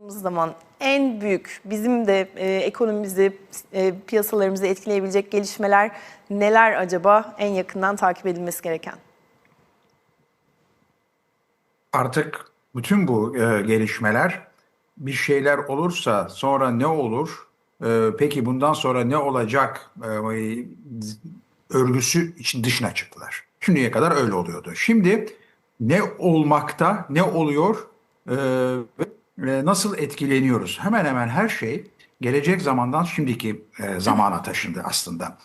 zaman en büyük bizim de e, ekonomimizi, e, piyasalarımızı etkileyebilecek gelişmeler neler acaba en yakından takip edilmesi gereken? Artık bütün bu e, gelişmeler bir şeyler olursa sonra ne olur? E, peki bundan sonra ne olacak? E, örgüsü için dışına çıktılar. Şimdiye kadar öyle oluyordu. Şimdi ne olmakta, ne oluyor e, nasıl etkileniyoruz? Hemen hemen her şey gelecek zamandan şimdiki e, zamana taşındı aslında.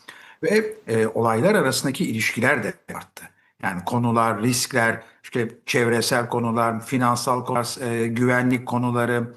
Ve e, olaylar arasındaki ilişkiler de arttı. Yani konular, riskler, işte çevresel konular, finansal konular, e, güvenlik konuları,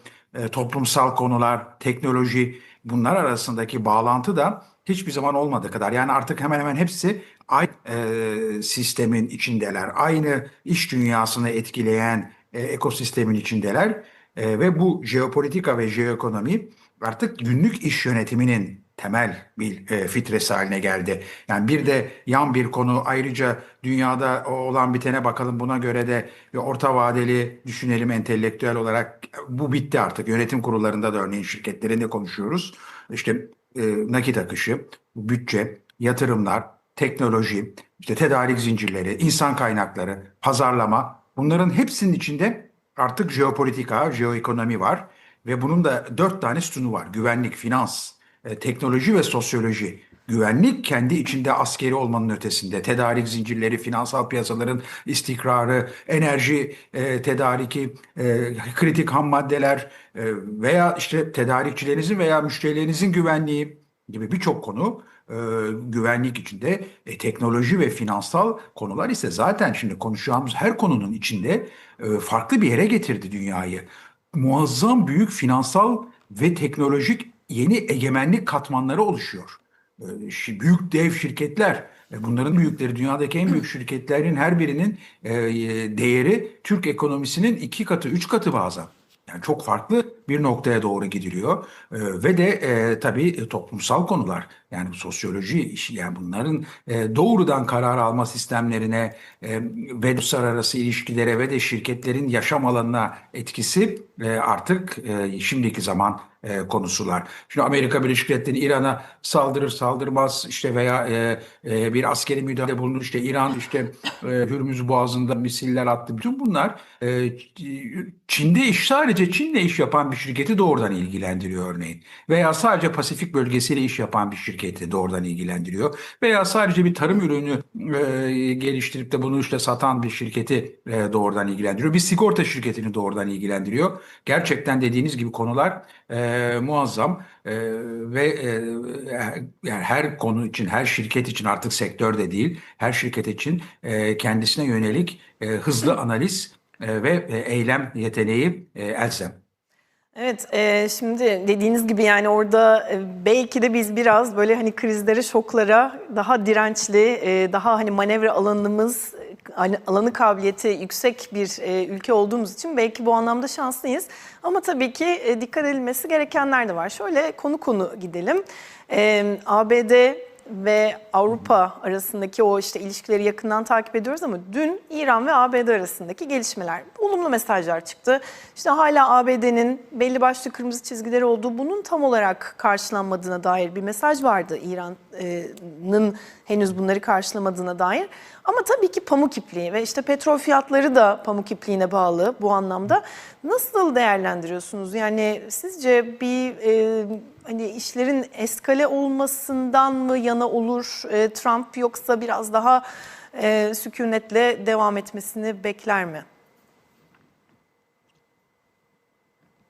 toplumsal konular, teknoloji bunlar arasındaki bağlantı da hiçbir zaman olmadığı kadar. Yani artık hemen hemen hepsi aynı e, sistemin içindeler. Aynı iş dünyasını etkileyen e, ekosistemin içindeler. E, ve bu jeopolitika ve jeoekonomi artık günlük iş yönetiminin temel bir e, fitresi haline geldi. Yani bir de yan bir konu ayrıca dünyada olan bitene bakalım buna göre de bir orta vadeli düşünelim entelektüel olarak bu bitti artık. Yönetim kurullarında da örneğin şirketlerinde konuşuyoruz. İşte e, nakit akışı, bütçe, yatırımlar, teknoloji, işte tedarik zincirleri, insan kaynakları, pazarlama bunların hepsinin içinde artık jeopolitika, jeoekonomi var ve bunun da dört tane sütunu var. Güvenlik, finans, e, teknoloji ve sosyoloji. Güvenlik kendi içinde askeri olmanın ötesinde. Tedarik zincirleri, finansal piyasaların istikrarı, enerji e, tedariki, e, kritik ham maddeler e, veya işte tedarikçilerinizin veya müşterilerinizin güvenliği gibi birçok konu e, güvenlik içinde. E, teknoloji ve finansal konular ise zaten şimdi konuşacağımız her konunun içinde e, farklı bir yere getirdi dünyayı. Muazzam büyük finansal ve teknolojik yeni egemenlik katmanları oluşuyor. E, büyük dev şirketler, e, bunların büyükleri dünyadaki en büyük şirketlerin her birinin e, değeri Türk ekonomisinin iki katı, üç katı bazen. Yani çok farklı bir noktaya doğru gidiliyor E, ve de e, tabii e, toplumsal konular yani sosyoloji işi yani bunların e, doğrudan karar alma sistemlerine e, ve uluslararası ilişkilere ve de şirketlerin yaşam alanına etkisi e, artık e, şimdiki zaman e, konusular. Şimdi Amerika Birleşik Devletleri İran'a saldırır saldırmaz işte veya e, e, bir askeri müdahale bulunur işte İran işte e, Hürmüz Boğazı'nda misiller attı. Bütün bunlar e, Çin'de iş sadece Çin'le iş yapan bir şirketi doğrudan ilgilendiriyor örneğin. Veya sadece Pasifik bölgesiyle iş yapan bir şirketi doğrudan ilgilendiriyor. Veya sadece bir tarım ürünü e, geliştirip de bunu işte satan bir şirketi e, doğrudan ilgilendiriyor. Bir sigorta şirketini doğrudan ilgilendiriyor. Gerçekten dediğiniz gibi konular e, muazzam E, ve e, yani her konu için, her şirket için artık sektör de değil, her şirket için e, kendisine yönelik e, hızlı analiz e, ve e, eylem yeteneği e, elzem. Evet, e, şimdi dediğiniz gibi yani orada e, belki de biz biraz böyle hani krizlere, şoklara daha dirençli, e, daha hani manevra alanımız, hani alanı kabiliyeti yüksek bir e, ülke olduğumuz için belki bu anlamda şanslıyız. Ama tabii ki e, dikkat edilmesi gerekenler de var. Şöyle konu konu gidelim. E, ABD ve Avrupa arasındaki o işte ilişkileri yakından takip ediyoruz ama dün İran ve ABD arasındaki gelişmeler, olumlu mesajlar çıktı. İşte hala ABD'nin belli başlı kırmızı çizgileri olduğu, bunun tam olarak karşılanmadığına dair bir mesaj vardı İran'ın henüz bunları karşılamadığına dair. Ama tabii ki pamuk ipliği ve işte petrol fiyatları da pamuk ipliğine bağlı bu anlamda. Nasıl değerlendiriyorsunuz? Yani sizce bir e, hani işlerin eskale olmasından mı yana olur e, Trump yoksa biraz daha e, sükunetle devam etmesini bekler mi?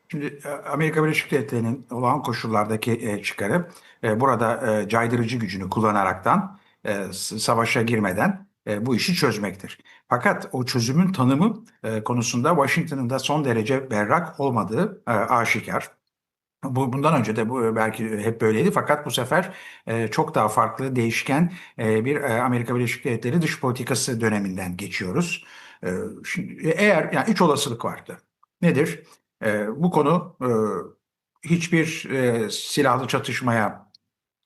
Şimdi e, Amerika Birleşik Devletleri'nin olağan koşullardaki e, çıkarı burada caydırıcı gücünü kullanaraktan savaşa girmeden bu işi çözmektir. Fakat o çözümün tanımı konusunda Washington'ın da son derece berrak olmadığı aşikar. Bu, bundan önce de bu belki hep böyleydi fakat bu sefer e, çok daha farklı, değişken e, bir e, Amerika Birleşik Devletleri dış politikası döneminden geçiyoruz. E, şimdi eğer yani üç olasılık vardı. Nedir? E, bu konu e, hiçbir e, silahlı çatışmaya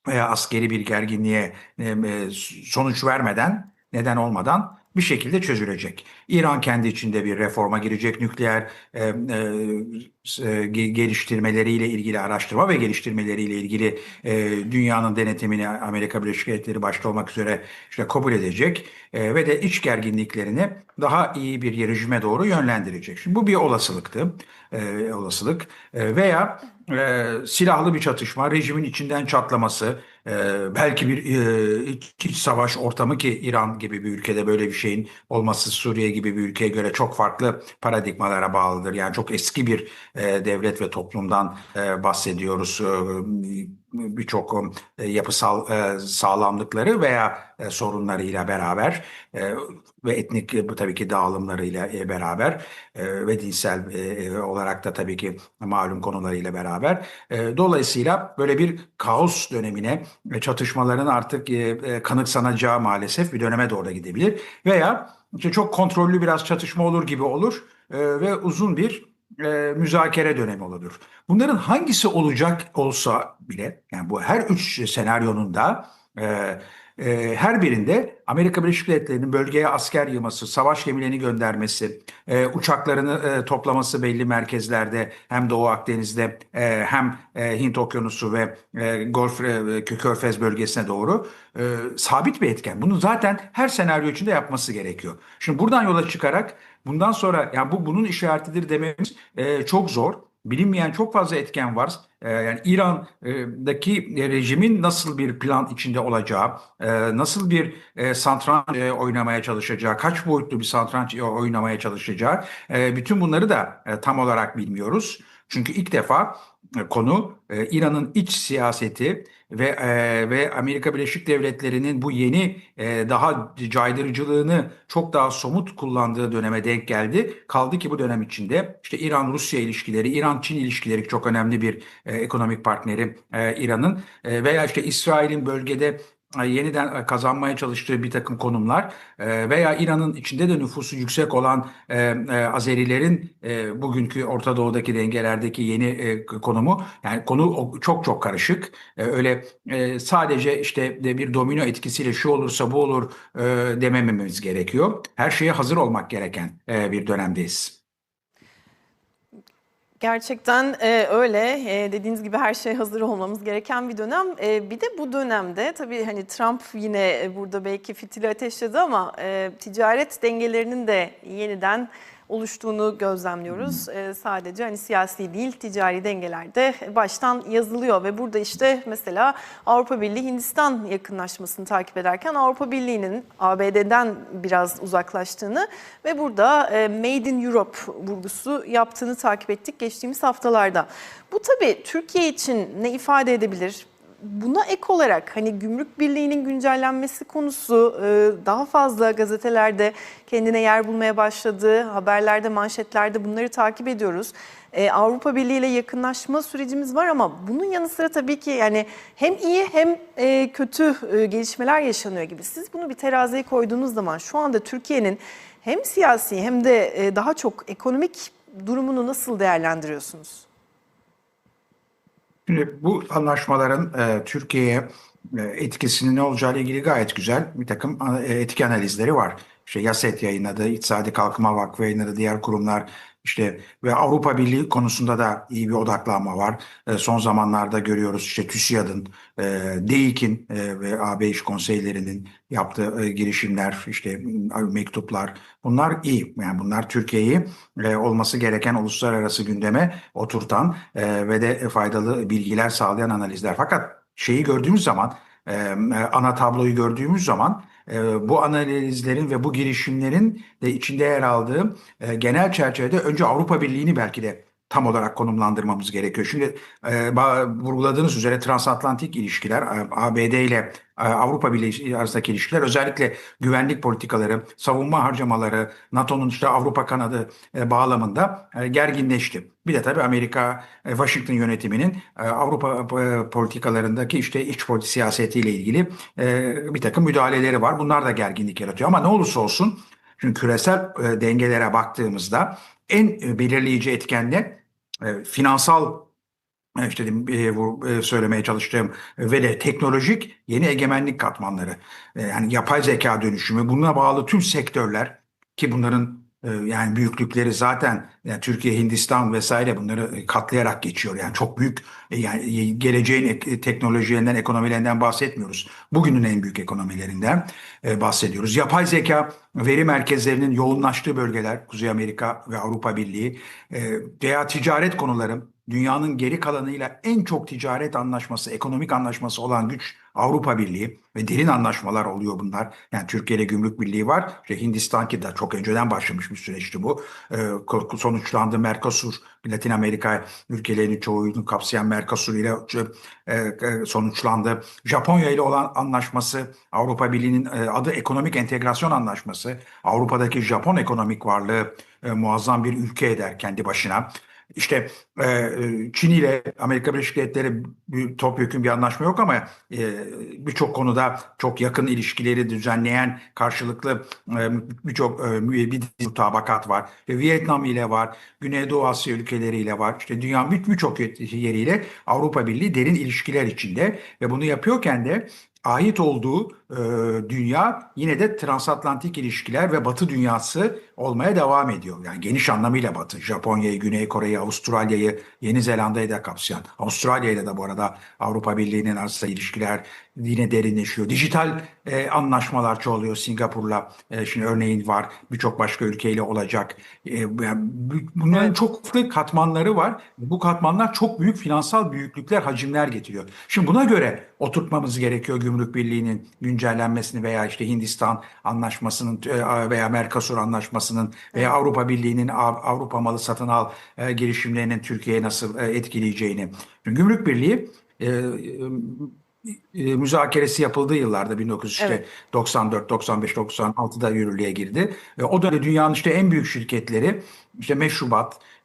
veya askeri bir gerginliğe e, e, sonuç vermeden, neden olmadan bir şekilde çözülecek. İran kendi içinde bir reforma girecek, nükleer e, e, e, geliştirmeleriyle ilgili araştırma ve geliştirmeleriyle ilgili e, dünyanın denetimini Amerika Birleşik Devletleri başta olmak üzere işte kabul edecek e, ve de iç gerginliklerini daha iyi bir rejime doğru yönlendirecek. Şimdi bu bir olasılıktı, e, olasılık E, veya e, silahlı bir çatışma, rejimin içinden çatlaması, e, belki bir e, iç, savaş ortamı ki İran gibi bir ülkede böyle bir şeyin olması Suriye gibi bir ülkeye göre çok farklı paradigmalara bağlıdır. Yani çok eski bir e, devlet ve toplumdan e, bahsediyoruz. E, birçok yapısal sağlamlıkları veya sorunlarıyla beraber ve etnik e, tabii ki dağılımlarıyla beraber ve dinsel olarak da tabii ki malum konularıyla beraber. Dolayısıyla böyle bir kaos dönemine çatışmaların artık e, e, kanıksanacağı maalesef bir döneme doğru gidebilir. Veya işte çok kontrollü biraz çatışma olur gibi olur e, ve uzun bir e, müzakere dönemi olur. Bunların hangisi olacak olsa bile yani bu her üç senaryonun da e, e, her birinde Amerika Birleşik Devletleri'nin bölgeye asker yığması, savaş gemilerini göndermesi, e, uçaklarını e, toplaması belli merkezlerde hem Doğu Akdeniz'de e, hem e, Hint Okyanusu ve e, Golf e, Körfez bölgesine doğru e, sabit bir etken. Bunu zaten her senaryo içinde yapması gerekiyor. Şimdi buradan yola çıkarak bundan sonra yani bu bunun işaretidir dememiz e, çok zor. Bilinmeyen çok fazla etken var. Ee, yani İran'daki rejimin nasıl bir plan içinde olacağı, e, nasıl bir e, satranç e, oynamaya çalışacağı, kaç boyutlu bir satranç oynamaya çalışacağı, e, bütün bunları da e, tam olarak bilmiyoruz. Çünkü ilk defa e, konu e, İran'ın iç siyaseti ve e, ve Amerika Birleşik Devletleri'nin bu yeni e, daha caydırıcılığını çok daha somut kullandığı döneme denk geldi. Kaldı ki bu dönem içinde işte İran-Rusya ilişkileri, İran-Çin ilişkileri çok önemli bir e, ekonomik partneri e, İran'ın e, veya işte İsrail'in bölgede e, yeniden kazanmaya çalıştığı bir takım konumlar e, veya İran'ın içinde de nüfusu yüksek olan e, Azerilerin bugünkü Orta Doğu'daki dengelerdeki yeni konumu yani konu çok çok karışık. Öyle sadece işte bir domino etkisiyle şu olursa bu olur demememiz gerekiyor. Her şeye hazır olmak gereken bir dönemdeyiz. Gerçekten e, öyle. E, dediğiniz gibi her şey hazır olmamız gereken bir dönem. E, bir de bu dönemde tabii hani Trump yine e, burada belki fitili ateşledi ama e, ticaret dengelerinin de yeniden oluştuğunu gözlemliyoruz. E, sadece hani siyasi değil ticari dengelerde baştan yazılıyor ve burada işte mesela Avrupa Birliği Hindistan yakınlaşmasını takip ederken Avrupa Birliği'nin ABD'den biraz uzaklaştığını ve burada e, Made in Europe vurgusu yaptığını takip ettik geçtiğimiz haftalarda. Bu tabii Türkiye için ne ifade edebilir? Buna ek olarak hani gümrük birliğinin güncellenmesi konusu e, daha fazla gazetelerde kendine yer bulmaya başladı. Haberlerde, manşetlerde bunları takip ediyoruz. E, Avrupa Birliği ile yakınlaşma sürecimiz var ama bunun yanı sıra tabii ki yani hem iyi hem e, kötü gelişmeler yaşanıyor gibi. Siz bunu bir teraziye koyduğunuz zaman şu anda Türkiye'nin hem siyasi hem de daha çok ekonomik durumunu nasıl değerlendiriyorsunuz? Şimdi bu anlaşmaların e, Türkiye'ye e, etkisinin ne olacağı ile ilgili gayet güzel bir takım e, etki analizleri var. İşte YASET yayınladı, İktisadi Kalkınma Vakfı yayınladı, diğer kurumlar işte ve Avrupa Birliği konusunda da iyi bir odaklanma var. E, son zamanlarda görüyoruz işte TÜSİAD'ın, e, DEİK'in e, ve AB İş Konseylerinin yaptığı e, girişimler, işte e, mektuplar bunlar iyi. Yani bunlar Türkiye'yi e, olması gereken uluslararası gündeme oturtan e, ve de faydalı bilgiler sağlayan analizler. Fakat şeyi gördüğümüz zaman, e, ana tabloyu gördüğümüz zaman e, bu analizlerin ve bu girişimlerin de içinde yer aldığı e, genel çerçevede önce Avrupa Birliği'ni belki de tam olarak konumlandırmamız gerekiyor. Şimdi e, vurguladığınız üzere transatlantik ilişkiler, e, ABD ile e, Avrupa Birliği arasındaki ilişkiler, özellikle güvenlik politikaları, savunma harcamaları, NATO'nun işte Avrupa kanadı e, bağlamında gerginleşti. Bir de tabii Amerika, Washington yönetiminin Avrupa politikalarındaki işte iç politik siyasetiyle ilgili bir takım müdahaleleri var. Bunlar da gerginlik yaratıyor. Ama ne olursa olsun, şimdi küresel dengelere baktığımızda en belirleyici etken ne? E, finansal e, işte e, e, söylemeye çalıştığım ve de teknolojik yeni egemenlik katmanları. E, Yani yapay zeka dönüşümü, buna bağlı tüm sektörler ki bunların yani büyüklükleri zaten yani Türkiye, Hindistan vesaire bunları e, katlayarak geçiyor. Yani çok büyük e, yani geleceğin ek- teknolojilerinden, ekonomilerinden bahsetmiyoruz. Bugünün en büyük ekonomilerinden e, bahsediyoruz. Yapay zeka veri merkezlerinin yoğunlaştığı bölgeler, Kuzey Amerika ve Avrupa Birliği e, veya ticaret konuları dünyanın geri kalanıyla en çok ticaret anlaşması, ekonomik anlaşması olan güç Avrupa Birliği ve derin anlaşmalar oluyor bunlar. Yani Türkiye ile Gümrük Birliği var. İşte Hindistan ki de çok önceden başlamış bir süreçti bu. Ee, sonuçlandı Mercosur, Latin Amerika ülkelerinin çoğunu kapsayan Mercosur ile e, e, sonuçlandı. Japonya ile olan anlaşması, Avrupa Birliği'nin e, adı Ekonomik Entegrasyon Anlaşması. Avrupa'daki Japon ekonomik varlığı muazzam bir ülke eder kendi başına. İşte e, Çin ile Amerika Birleşik Devletleri bir topyekun bir anlaşma yok ama e, birçok konuda çok yakın ilişkileri düzenleyen karşılıklı e, birçok e, bir mutabakat var. Ve Vietnam ile var, Güneydoğu Asya ülkeleriyle var. İşte dünyanın bir- birçok yeriyle Avrupa Birliği derin ilişkiler içinde ve bunu yapıyorken de ait olduğu e, dünya yine de transatlantik ilişkiler ve Batı dünyası olmaya devam ediyor. Yani geniş anlamıyla Batı, Japonya'yı, Güney Kore'yi, Avustralya'yı, Yeni Zelanda'yı da kapsayan. Avustralya ile de bu arada Avrupa Birliği'nin arasında ilişkiler yine derinleşiyor. Dijital e, anlaşmalar çoğalıyor Singapur'la. E, şimdi örneğin var. Birçok başka ülkeyle olacak. E, yani bu- bunların Evet. çok farklı katmanları var. Bu katmanlar çok büyük finansal büyüklükler, hacimler getiriyor. Şimdi buna göre oturtmamız gerekiyor Gümrük Birliği'nin güncellenmesini veya işte Hindistan anlaşmasının e, veya Mercosur anlaşmasının veya Avrupa Birliği'nin Av- Avrupa malı satın al e, girişimlerinin Türkiye'ye nasıl e, etkileyeceğini. Şimdi Gümrük Birliği e, e, müzakeresi yapıldığı yıllarda 1994, 95, 96'da yürürlüğe girdi. E, o dönemde dünyanın işte en büyük şirketleri işte meşrubat, e, e,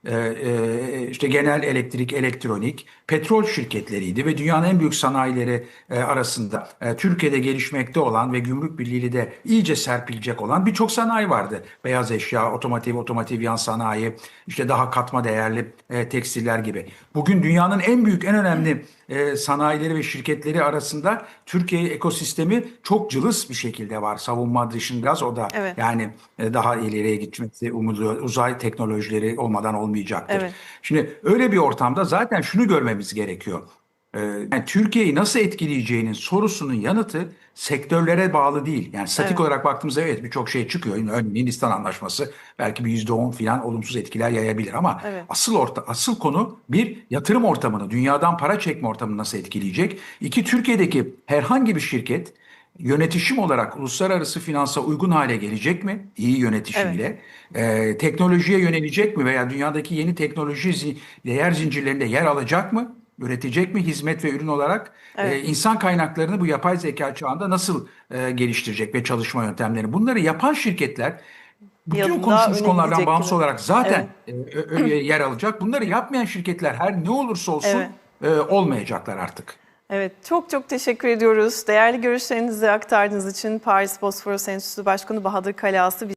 işte genel elektrik, elektronik, petrol şirketleriydi ve dünyanın en büyük sanayileri e, arasında e, Türkiye'de gelişmekte olan ve Gümrük Birliği'yle de iyice serpilecek olan birçok sanayi vardı. Beyaz eşya, otomotiv, otomotiv yan sanayi, işte daha katma değerli e, tekstiller gibi. Bugün dünyanın en büyük, en önemli e, sanayileri ve şirketleri arasında Türkiye ekosistemi çok cılız bir şekilde var. Savunma dışında o da Evet. yani e, daha ileriye gitmesi umuluyor. Uzay teknolojileri olmadan olmayacaktır. Evet. Şimdi öyle bir ortamda zaten şunu görmemiz gerekiyor. Ee, yani Türkiye'yi nasıl etkileyeceğinin sorusunun yanıtı sektörlere bağlı değil. Yani statik Evet. olarak baktığımızda evet birçok şey çıkıyor. Örneğin Hindistan anlaşması belki bir yüzde on falan olumsuz etkiler yayabilir ama Evet. asıl orta, asıl konu bir yatırım ortamını, dünyadan para çekme ortamını nasıl etkileyecek? İki Türkiye'deki herhangi bir şirket yönetişim olarak uluslararası finansa uygun hale gelecek mi? İyi yönetişimiyle. Ee, teknolojiye yönelecek mi veya dünyadaki yeni teknoloji değer zincirlerinde yer alacak mı? Üretecek mi hizmet ve ürün olarak? Evet. Ee, insan kaynaklarını bu yapay zeka çağında nasıl e, geliştirecek ve çalışma yöntemlerini? Bunları yapan şirketler bütün öne konulardan bağımsız gibi. olarak zaten e, ö- ö- yer alacak. Bunları yapmayan şirketler her ne olursa olsun Evet. e, olmayacaklar artık. Evet, çok çok teşekkür ediyoruz. Değerli görüşlerinizi aktardığınız için Paris Bosforos Enstitüsü Başkanı Bahadır Kalası